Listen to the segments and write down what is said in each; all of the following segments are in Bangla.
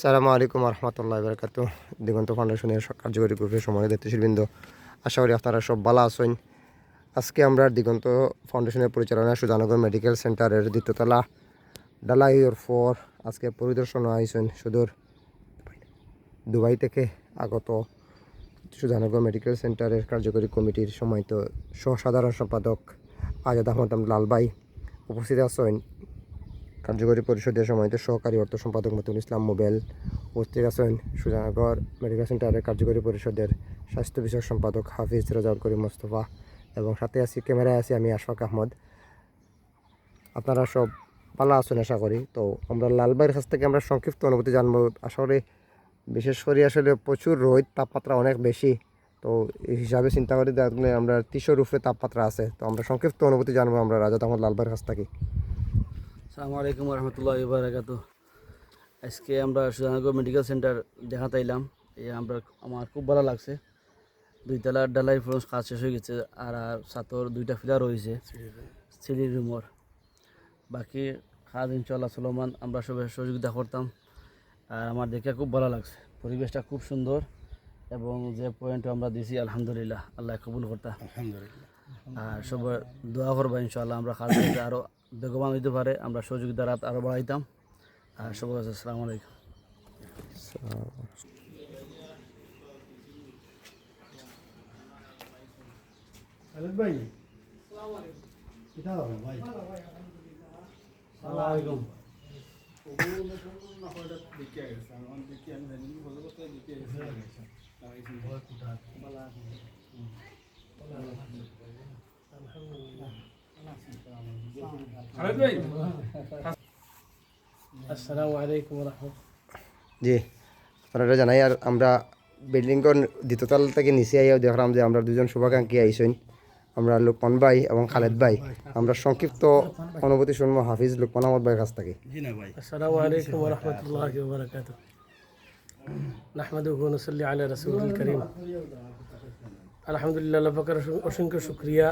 সালামু আলাইকুম রহমতুল্লাহ বরকাত দিগন্ত ফাউন্ডেশনের কার্যকরী গ্রুপের সময় দায়িত্বশীলবৃন্দ আশা করি আপনারা সব ভালো আছেন। আজকে আমরা দিগন্ত ফাউন্ডেশনের পরিচালনায় সুজানগর মেডিকেল সেন্টারের দ্বিতীয়তলা ডালাইয়ের ফর আজকে পরিদর্শন আইসেন সুদূর দুবাই থেকে আগত সুজানগর মেডিকেল সেন্টারের কার্যকরী কমিটির সময়ত সহসাধারণ সম্পাদক আজাদ আহমদ লালবাই উপস্থিত আছেন। কার্যকরী পরিষদের সময়ত সহকারী অর্থ সম্পাদক মতুল ইসলাম মোবেল উপস্থিত আছেন সুজানগর মেডিকেল সেন্টারের কার্যকরী পরিষদের স্বাস্থ্য বিষয়ক সম্পাদক হাফিজ রেজাউল করিম মোস্তফা এবং সাথে আছি, ক্যামেরায় আছি আমি আশফাক আহমদ। আপনারা সব ভালো আছেন আশা করি। তো আমরা লালবাইয়ের কাছ থেকে আমরা সংক্ষিপ্ত অনুভূতি জানব। আশা করি বিশেষ করে আসলে প্রচুর রোদ তাপমাত্রা অনেক বেশি। তো এই হিসাবে চিন্তা করি আমরা তিনশোর উপরে তাপমাত্রা আছে। তো আমরা সংক্ষিপ্ত অনুভূতি জানব আমরা রাজা আহমদ লালবাইয়ের কাছ থেকে। আসসালামু আলাইকুম রহমতুল্লাহ বারাকাতু আজকে আমরা সুজানগর মেডিকেল সেন্টার দেখাতে এলাম। এই আমরা আমার খুব ভালো লাগছে। দুইতলা ডালাই ফ্রন্স কাজ শেষ হয়ে গেছে আর আর সাতর দুইটা ফিলার রয়েছে। সিঁড়ি রুমর। বাকি কাজ ইনশাল্লাহ চলমান। আমরা সবাই সহযোগিতা করতাম। আর আমার দেখে খুব ভালো লাগছে। পরিবেশটা খুব সুন্দর এবং যে পয়েন্ট আমরা দিছি আলহামদুলিল্লাহ, আল্লাহ কবুল করতা। আর সবাই দোয়া করবা ইনশাল্লাহ আমরা কাজ করতে আরও বেগবান হইতে পারে আমরা সহযোগিতা রাত আরও বাড়াইতাম। আর সবার কাছে আসসালামু আলাইকুম। আলাইকুম। আসসালামু আলাইকুম জি আপনারা জানাই আর আমরা বিল্ডিংর দ্বিতীয়তল থেকে নিচে আইয়াও দেখলাম যে আমরা দুজন শুভাকাঙ্ক্ষী আইসেন আমরা লোকমান ভাই এবং খালেদ ভাই। আমরা সংক্ষিপ্ত অনুভূতি শুনব হাফিজ লোকমান আহমদ ভাইয়ের কাছ থেকে। জি আসসালামু আলাইকুম রহমতুল্লাহ নাহমাদু নসল্লি আলা রসুল করিম। আলহামদুলিল্লাহ, আল্লাহ পাকের অসংখ্য শুক্রিয়া।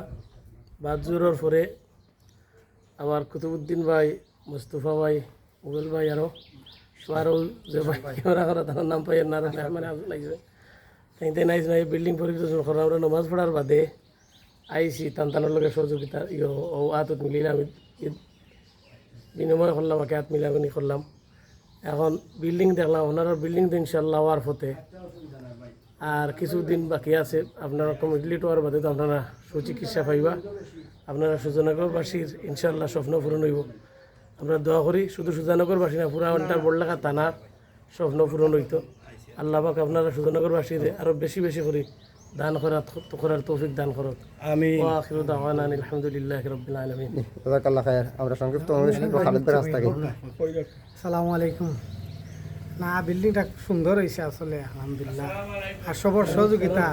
বাদজুরের পরে আমার কুতুবুদ্দিন ভাই, মুস্তফা ভাই মুগল ভাই আরও মারুল যে ভাই ক্যামেরা করা তার নাম পাই না মানে আজ লাগছে তাইতে নাইস নাই বিল্ডিং পরিদর্শন করা, আমরা নমাজ পড়ার বাদে আইসি টান টানোর লগে সহযোগিতা ইয়ে ও, আতত আমি বিনিময় করলাম একে হাত মিলামিনি করলাম। এখন বিল্ডিং দেখলাম, ওনার বিল্ডিং তো ইনশাল্লাহ হওয়ার পথে। আর কিছুদিন বাকি আছে আপনারা কমপ্লিট হওয়ার বাদে তো আপনারা সুচিকিৎসা পাইবা। আপনারা সুজানগরবাসীর ইনশাল্লাহ স্বপ্ন পূরণ হইব। আমরা দোয়া করি শুধু সুজানগরবাসী না পুরা ঘণ্টার বড়লাকা থানার স্বপ্ন পূরণ হইত। আল্লাহ পাক আপনারা সুজানগরবাসীর আরও বেশি বেশি করে দান করার করার তৌফিক দান করত আমি ওয়াখিরু দাওয়ানা আলহামদুলিল্লাহ রবিল আলমিন। খায়ের। আমরা সংক্ষিপ্ত অনুভূতি খালেদ ভাইয়ের কাছ সালামু আলাইকুম। না বিল্ডিংটা সুন্দর হয়েছে আসলে আলহামদুলিল্লাহ। আর সবর সহযোগিতা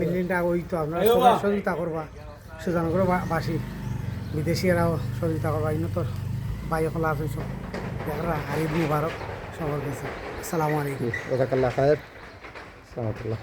বিল্ডিংটা ওই তো আপনারা সবাই সহযোগিতা করবা সুজানগর বাসী বিদেশিরাও সহযোগিতা করবা ইনো তোর বাই খোলা আছে সব দেখরা আর ঈদ মুবারক সবার কাছে। আসসালামু আলাইকুম। জাজাকাল্লাহ খায়ের। সালামাতুল্লাহ